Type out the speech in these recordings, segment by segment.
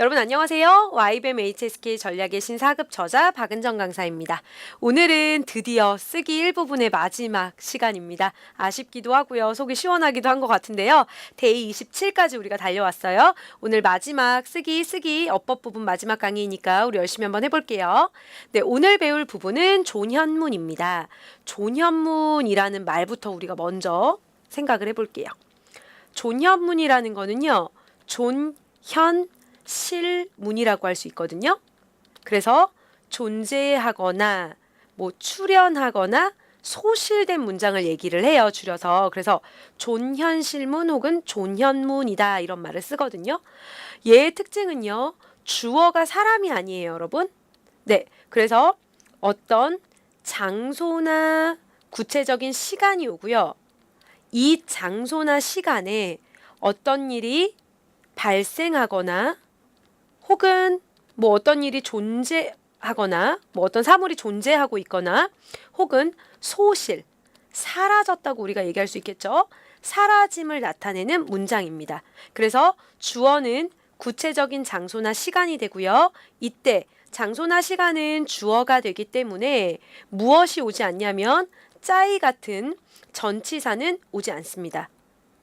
여러분 안녕하세요. YBM HSK 전략의 신사급 저자 박은정 강사입니다. 오늘은 드디어 쓰기 일부분의 마지막 시간입니다. 아쉽기도 하고요. 속이 시원하기도 한 것 같은데요. 데이 27까지 우리가 달려왔어요. 오늘 마지막 쓰기 쓰기 어법 부분 마지막 강의니까 우리 열심히 한번 해볼게요. 네, 오늘 배울 부분은 존현문입니다. 존현문이라는 말부터 우리가 먼저 생각을 해볼게요. 존현문이라는 거는요. 존현 실문이라고 할 수 있거든요. 그래서 존재하거나 뭐 출연하거나 소실된 문장을 얘기를 해요. 줄여서. 그래서 존현실문 혹은 존현문이다 이런 말을 쓰거든요. 얘의 특징은요. 주어가 사람이 아니에요, 여러분. 네. 그래서 어떤 장소나 구체적인 시간이 오고요. 이 장소나 시간에 어떤 일이 발생하거나 혹은 뭐 어떤 일이 존재하거나 뭐 어떤 사물이 존재하고 있거나 혹은 소실 사라졌다고 우리가 얘기할 수 있겠죠. 사라짐을 나타내는 문장입니다. 그래서 주어는 구체적인 장소나 시간이 되고요. 이때 장소나 시간은 주어가 되기 때문에 무엇이 오지 않냐면 짜이 같은 전치사는 오지 않습니다.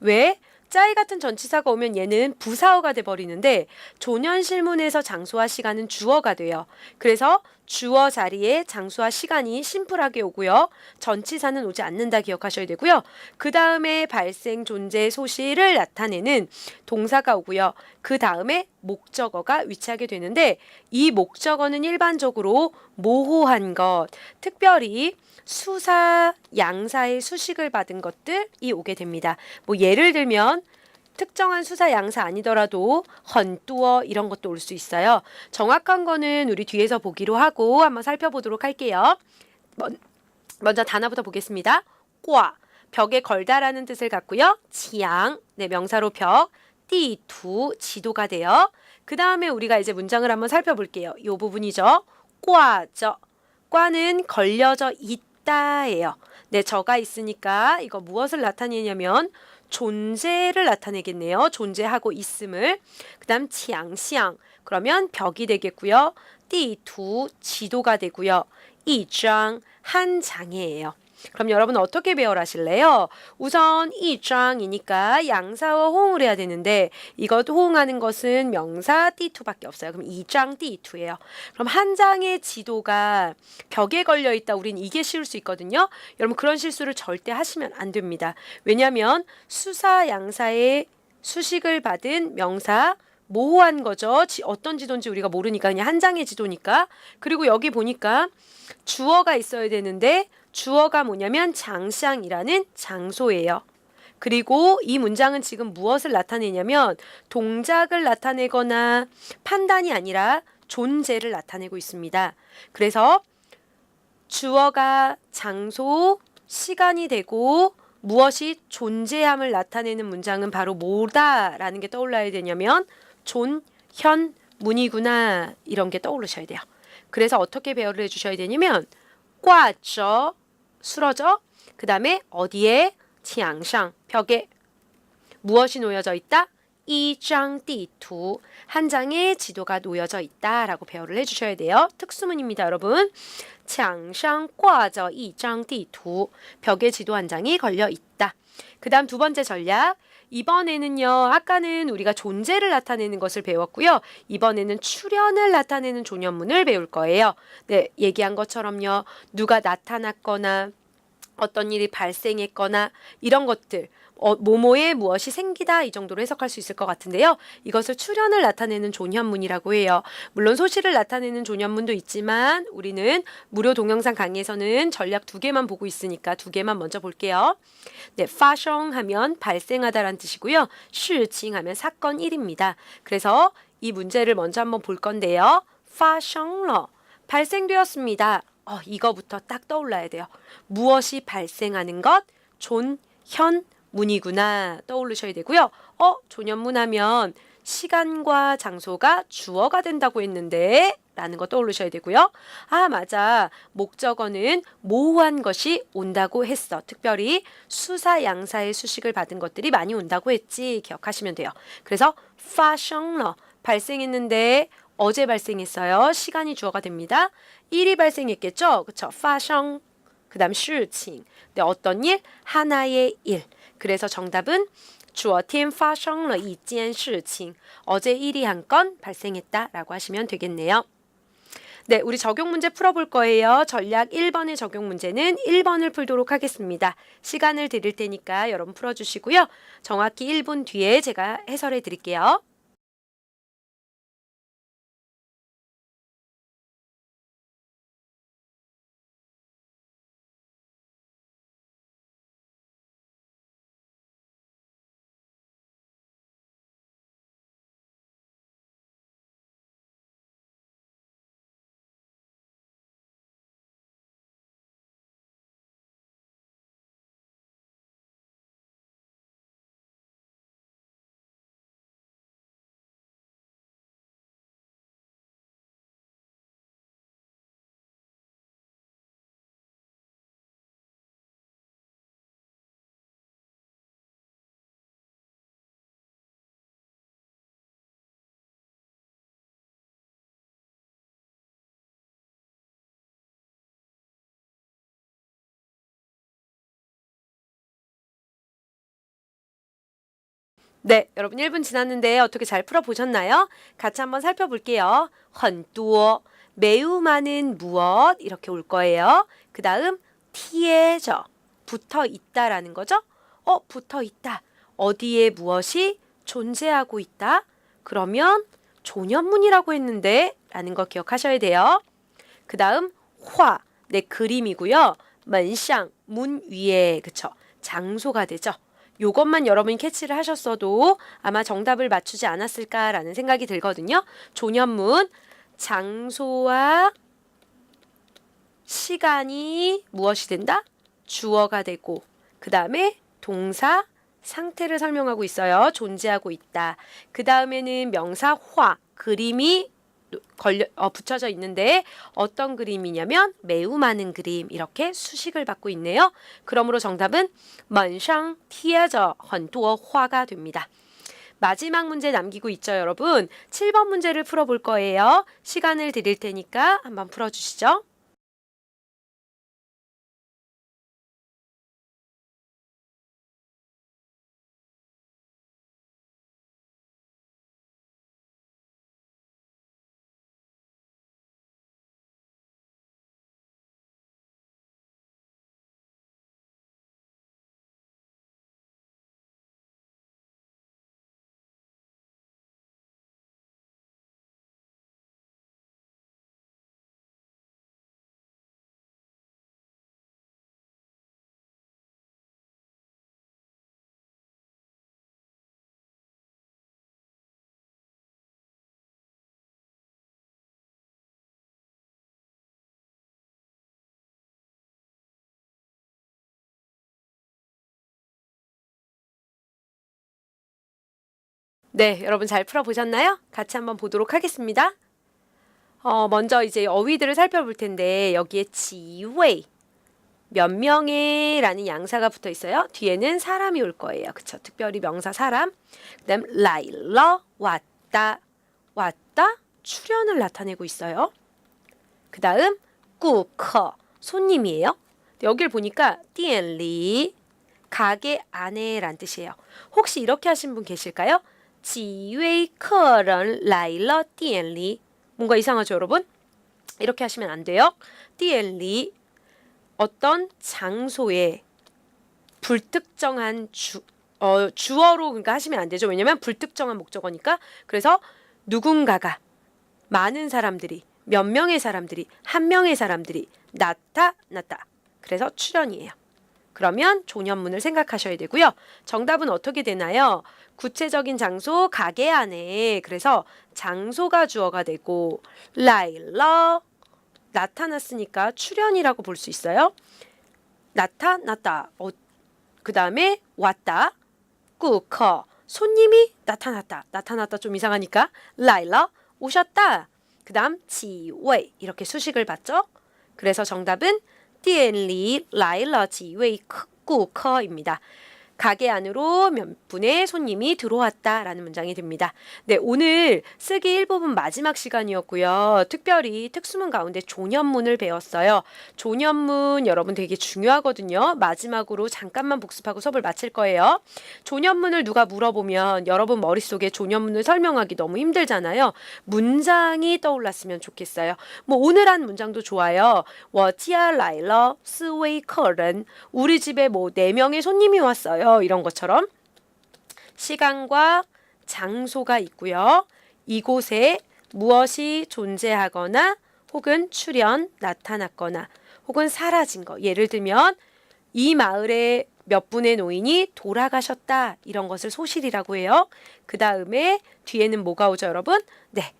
왜? 짜이 같은 전치사가 오면 얘는 부사어가 돼 버리는데 조년실문에서 장소와 시간은 주어가 돼요. 그래서 주어 자리에 장소와 시간이 심플하게 오고요. 전치사는 오지 않는다 기억하셔야 되고요. 그 다음에 발생 존재 소실을 나타내는 동사가 오고요. 그 다음에 목적어가 위치하게 되는데 이 목적어는 일반적으로 모호한 것, 특별히 수사, 양사의 수식을 받은 것들이 오게 됩니다. 뭐 예를 들면 특정한 수사 양사 아니더라도 헌뚜어 이런 것도 올 수 있어요. 정확한 거는 우리 뒤에서 보기로 하고 한번 살펴보도록 할게요. 먼, 먼저 단어부터 보겠습니다. 과 벽에 걸다라는 뜻을 갖고요. 지양 네 명사로 벽 띠두 지도가 돼요. 그 다음에 우리가 이제 문장을 한번 살펴볼게요. 이 부분이죠. 꽈저 꽈는 걸려져 있다예요. 네, 저가 있으니까 이거 무엇을 나타내냐면 존재를 나타내겠네요. 존재하고 있음을. 그 다음 치앙시앙 그러면 벽이 되겠고요. 띠두 지도가 되고요. 이장 한 장이에요. 그럼 여러분 어떻게 배열하실래요? 우선 이 장이니까 양사와 호응을 해야 되는데 이것 호응하는 것은 명사 띠투밖에 없어요. 그럼 이장 띠투예요. 그럼 한 장의 지도가 벽에 걸려 있다. 우린 이게 쉬울 수 있거든요. 여러분 그런 실수를 절대 하시면 안 됩니다. 왜냐하면 수사 양사의 수식을 받은 명사 모호한 거죠. 지, 어떤 지도인지 우리가 모르니까 그냥 한 장의 지도니까. 그리고 여기 보니까 주어가 있어야 되는데 주어가 뭐냐면 장샹이라는 장소예요. 그리고 이 문장은 지금 무엇을 나타내냐면 동작을 나타내거나 판단이 아니라 존재를 나타내고 있습니다. 그래서 주어가 장소, 시간이 되고 무엇이 존재함을 나타내는 문장은 바로 뭐다라는 게 떠올라야 되냐면 존, 현, 문이구나 이런 게 떠오르셔야 돼요. 그래서 어떻게 배열을 해주셔야 되냐면 꽈죠 쓰러져 그 다음에 어디에 치앙상 벽에 무엇이 놓여져 있다? 이장 띠투 한 장의 지도가 놓여져 있다라고 배열을 해주셔야 돼요. 특수문입니다, 여러분. 창상 꽈저 이장 띠투 벽에 지도 한 장이 걸려 있다. 그다음 두 번째 전략. 이번에는요, 아까는 우리가 존재를 나타내는 것을 배웠고요. 이번에는 출현을 나타내는 존연문을 배울 거예요. 네, 얘기한 것처럼요. 누가 나타났거나 어떤 일이 발생했거나 이런 것들 어, 모모에 무엇이 생기다 이 정도로 해석할 수 있을 것 같은데요. 이것을 출현을 나타내는 존현문이라고 해요. 물론 소실을 나타내는 존현문도 있지만 우리는 무료 동영상 강의에서는 전략 두 개만 보고 있으니까 두 개만 먼저 볼게요. 네, 파숑 하면 발생하다라는 뜻이고요. 슈칭 하면 사건 일입니다. 그래서 이 문제를 먼저 한번 볼 건데요. 파숑러 발생되었습니다. 어, 이거부터 딱 떠올라야 돼요. 무엇이 발생하는 것? 존, 현, 문이구나 떠올리셔야 되고요. 어, 존현문 하면 시간과 장소가 주어가 된다고 했는데 라는 거 떠올리셔야 되고요. 아, 맞아. 목적어는 모호한 것이 온다고 했어. 특별히 수사 양사의 수식을 받은 것들이 많이 온다고 했지. 기억하시면 돼요. 그래서 파숑러 발생했는데 어제 발생했어요. 시간이 주어가 됩니다. 일이 발생했겠죠. 그렇죠? 파성. 그다음 슈칭. 근데 어떤 일? 하나의 일. 그래서 정답은 주어 팀 파성러 이지엔 슈칭. 어제 일이 한 건 발생했다라고 하시면 되겠네요. 네, 우리 적용 문제 풀어볼 거예요. 전략 1번의 적용 문제는 1번을 풀도록 하겠습니다. 시간을 드릴 테니까 여러분 풀어주시고요. 정확히 1분 뒤에 제가 해설해 드릴게요. 네, 여러분 1분 지났는데 어떻게 잘 풀어보셨나요? 같이 한번 살펴볼게요. 헌뚜어, 매우 많은 무엇 이렇게 올 거예요. 그 다음 티에저, 붙어 있다라는 거죠. 어, 붙어 있다. 어디에 무엇이 존재하고 있다. 그러면 조년문이라고 했는데 라는 거 기억하셔야 돼요. 그 다음 화, 내 그림이고요. 만샹, 문 위에 그쵸. 장소가 되죠. 요것만 여러분이 캐치를 하셨어도 아마 정답을 맞추지 않았을까라는 생각이 들거든요. 조년문 장소와 시간이 무엇이 된다? 주어가 되고 그 다음에 동사 상태를 설명하고 있어요. 존재하고 있다. 그 다음에는 명사 화 그림이 걸려 어, 붙여져 있는데 어떤 그림이냐면 매우 많은 그림 이렇게 수식을 받고 있네요. 그러므로 정답은 만상 티에저 헌두어 화가 됩니다. 마지막 문제 남기고 있죠, 여러분. 7번 문제를 풀어볼 거예요. 시간을 드릴 테니까 한번 풀어주시죠. 네, 여러분 잘 풀어보셨나요? 같이 한번 보도록 하겠습니다. 어, 먼저 이제 어휘들을 살펴볼 텐데 여기에 지웨이 몇 명의 라는 양사가 붙어 있어요. 뒤에는 사람이 올 거예요. 그쵸? 특별히 명사 사람. 그 다음 라일러 왔다 왔다 출연을 나타내고 있어요. 그 다음 꾸커 손님이에요. 여길 보니까 띠엔리 가게 안에란 뜻이에요. 혹시 이렇게 하신 분 계실까요? 지웨이 커런 라일러 띠엘리 뭔가 이상하죠 여러분? 이렇게 하시면 안 돼요. 디엘리 어떤 장소에 불특정한 주, 어, 주어로 그러니까 하시면 안 되죠. 왜냐하면 불특정한 목적어니까. 그래서 누군가가 많은 사람들이 몇 명의 사람들이 한 명의 사람들이 나타났다. 그래서 출연이에요. 그러면 조년문을 생각하셔야 되고요. 정답은 어떻게 되나요? 구체적인 장소 가게 안에 그래서 장소가 주어가 되고 라일러 나타났으니까 출연이라고 볼 수 있어요. 나타났다. 어, 그 다음에 왔다. 꾸커 손님이 나타났다. 나타났다 좀 이상하니까 라일러 오셨다. 그 다음 지웨이 이렇게 수식을 받죠. 그래서 정답은 店里来了几位顾客입니다. 가게 안으로 몇 분의 손님이 들어왔다라는 문장이 됩니다. 네, 오늘 쓰기 일부분 마지막 시간이었고요. 특별히 특수문 가운데 조년문을 배웠어요. 조년문 여러분 되게 중요하거든요. 마지막으로 잠깐만 복습하고 수업을 마칠 거예요. 조년문을 누가 물어보면 여러분 머릿속에 조년문을 설명하기 너무 힘들잖아요. 문장이 떠올랐으면 좋겠어요. 뭐 오늘 한 문장도 좋아요. 我家来了四位客人. 우리 집에 뭐 네 명의 손님이 왔어요. 이런 것처럼 시간과 장소가 있고요. 이곳에 무엇이 존재하거나 혹은 출현 나타났거나 혹은 사라진 거. 예를 들면 이 마을에 몇 분의 노인이 돌아가셨다. 이런 것을 소실이라고 해요. 그 다음에 뒤에는 뭐가 오죠, 여러분? 네.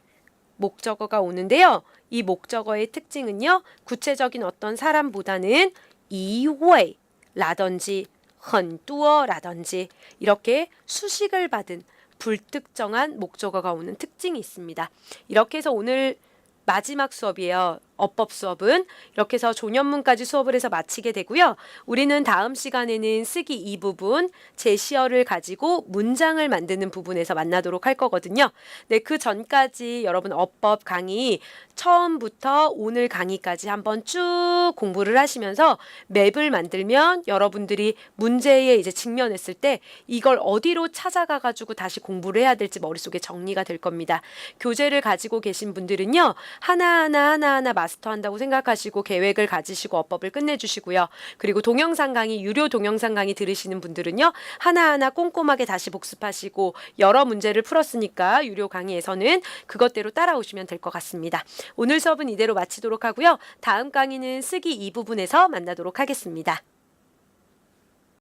목적어가 오는데요. 이 목적어의 특징은요. 구체적인 어떤 사람보다는 이웨이라든지 헌두어라든지 이렇게 수식을 받은 불특정한 목적어가 오는 특징이 있습니다. 이렇게 해서 오늘 마지막 수업이에요. 어법 수업은 이렇게 해서 조년문까지 수업을 해서 마치게 되고요. 우리는 다음 시간에는 쓰기 이 부분 제시어를 가지고 문장을 만드는 부분에서 만나도록 할 거거든요. 네, 그 전까지 여러분 어법 강의 처음부터 오늘 강의까지 한번 쭉 공부를 하시면서 맵을 만들면 여러분들이 문제에 이제 직면했을 때 이걸 어디로 찾아가 가지고 다시 공부를 해야 될지 머릿속에 정리가 될 겁니다. 교재를 가지고 계신 분들은요. 하나하나 하나하나 마스터한다고 생각하시고 계획을 가지시고 어법을 끝내주시고요. 그리고 동영상 강의, 유료 동영상 강의 들으시는 분들은요. 하나하나 꼼꼼하게 다시 복습하시고 여러 문제를 풀었으니까 유료 강의에서는 그것대로 따라오시면 될 것 같습니다. 오늘 수업은 이대로 마치도록 하고요. 다음 강의는 쓰기 이 부분에서 만나도록 하겠습니다.